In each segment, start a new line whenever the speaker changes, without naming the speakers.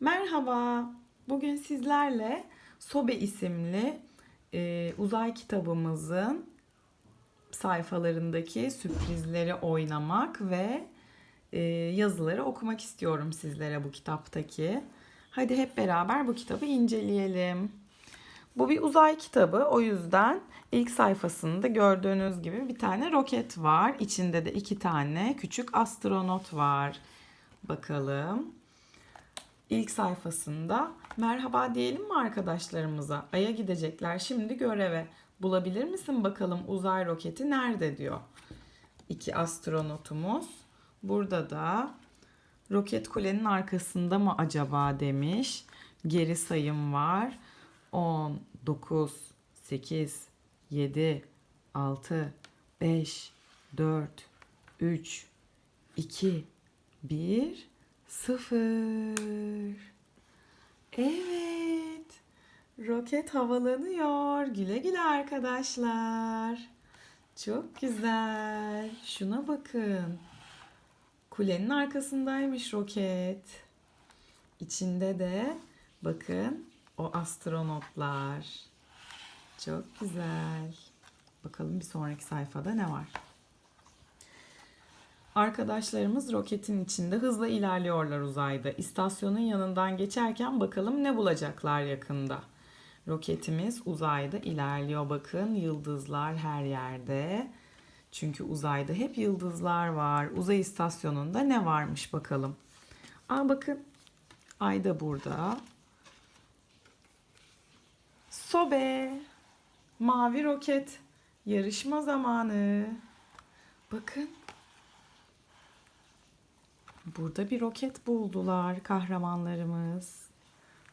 Merhaba. Bugün sizlerle Sobe isimli e, uzay kitabımızın sayfalarındaki sürprizleri oynamak ve e, yazıları okumak istiyorum sizlere bu kitaptaki. Hadi hep beraber bu kitabı inceleyelim. Bu bir uzay kitabı. O yüzden ilk sayfasında gördüğünüz gibi bir tane roket var. İçinde de iki tane küçük astronot var. Bakalım. İlk sayfasında merhaba diyelim mi arkadaşlarımıza? Ay'a gidecekler şimdi göreve. Bulabilir misin bakalım uzay roketi nerede diyor. İki astronotumuz. Burada da roket kulenin arkasında mı acaba demiş. Geri sayım var. 10, 9, 8, 7, 6, 5, 4, 3, 2, 1, 0. Evet. Roket havalanıyor. Güle güle arkadaşlar. Çok güzel. Şuna bakın. Kulenin arkasındaymış roket. İçinde de bakın o astronotlar. Çok güzel. Bakalım bir sonraki sayfada ne var? Arkadaşlarımız roketin içinde hızla ilerliyorlar uzayda. İstasyonun yanından geçerken bakalım ne bulacaklar yakında. Roketimiz uzayda ilerliyor bakın. Yıldızlar her yerde. Çünkü uzayda hep yıldızlar var. Uzay istasyonunda ne varmış bakalım. Aa bakın. Ay da burada. Sobe. Mavi roket. Yarışma zamanı. Bakın. Burada bir roket buldular kahramanlarımız.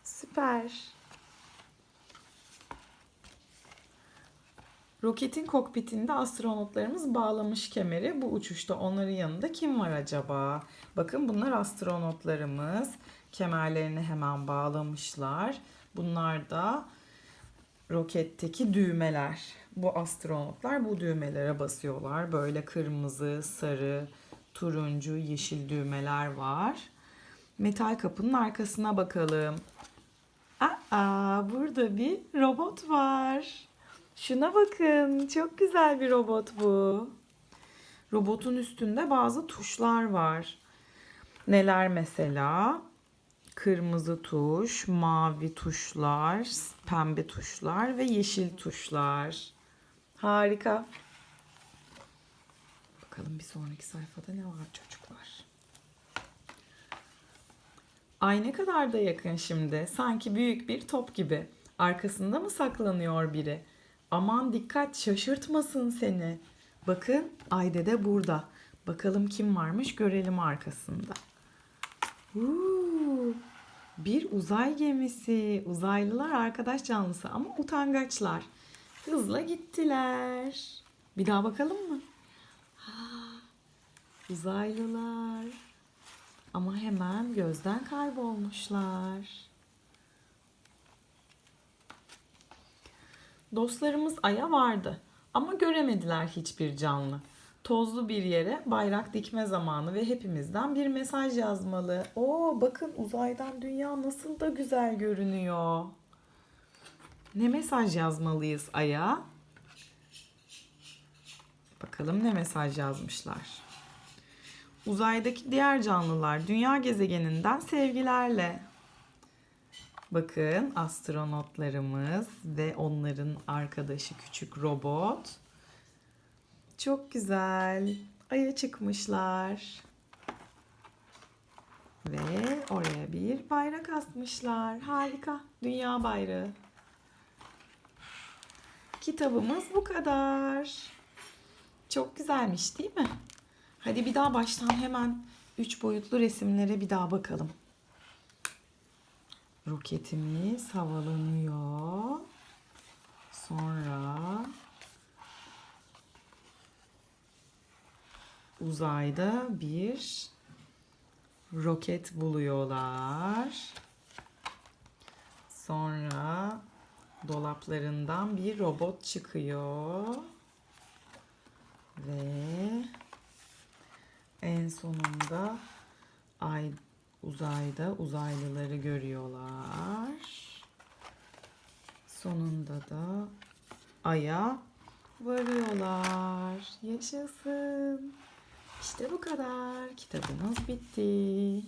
Süper. Roketin kokpitinde astronotlarımız bağlamış kemeri. Bu uçuşta onların yanında kim var acaba? Bakın bunlar astronotlarımız. Kemerlerini hemen bağlamışlar. Bunlar da roketteki düğmeler. Bu astronotlar bu düğmelere basıyorlar. Böyle kırmızı, sarı, turuncu, yeşil düğmeler var. Metal kapının arkasına bakalım. Aa, burada bir robot var. Şuna bakın. Çok güzel bir robot bu. Robotun üstünde bazı tuşlar var. Neler mesela? Kırmızı tuş, mavi tuşlar, pembe tuşlar ve yeşil tuşlar. Harika. Bakalım bir sonraki sayfada ne var çocuklar? Ay ne kadar da yakın şimdi. Sanki büyük bir top gibi. Arkasında mı saklanıyor biri? Aman dikkat şaşırtmasın seni. Bakın Ayde de burada. Bakalım kim varmış görelim arkasında. Uuu, bir uzay gemisi. Uzaylılar arkadaş canlısı ama utangaçlar. Hızla gittiler. Bir daha bakalım mı? Uzaylılar. Ama hemen gözden kaybolmuşlar. Dostlarımız Ay'a vardı ama göremediler hiçbir canlı. Tozlu bir yere bayrak dikme zamanı ve hepimizden bir mesaj yazmalı. Oo bakın uzaydan dünya nasıl da güzel görünüyor. Ne mesaj yazmalıyız Ay'a? Bakalım ne mesaj yazmışlar. Uzaydaki diğer canlılar dünya gezegeninden sevgilerle. Bakın astronotlarımız ve onların arkadaşı küçük robot. Çok güzel. Ay'a çıkmışlar. Ve oraya bir bayrak asmışlar. Harika. Dünya bayrağı. Kitabımız bu kadar. Çok güzelmiş değil mi? Hadi bir daha baştan hemen üç boyutlu resimlere bir daha bakalım. Roketimiz havalanıyor. Sonra uzayda bir roket buluyorlar. Sonra dolaplarından bir robot çıkıyor. Ve en sonunda ay uzayda uzaylıları görüyorlar. Sonunda da Ay'a varıyorlar. Yaşasın. İşte bu kadar. Kitabımız bitti.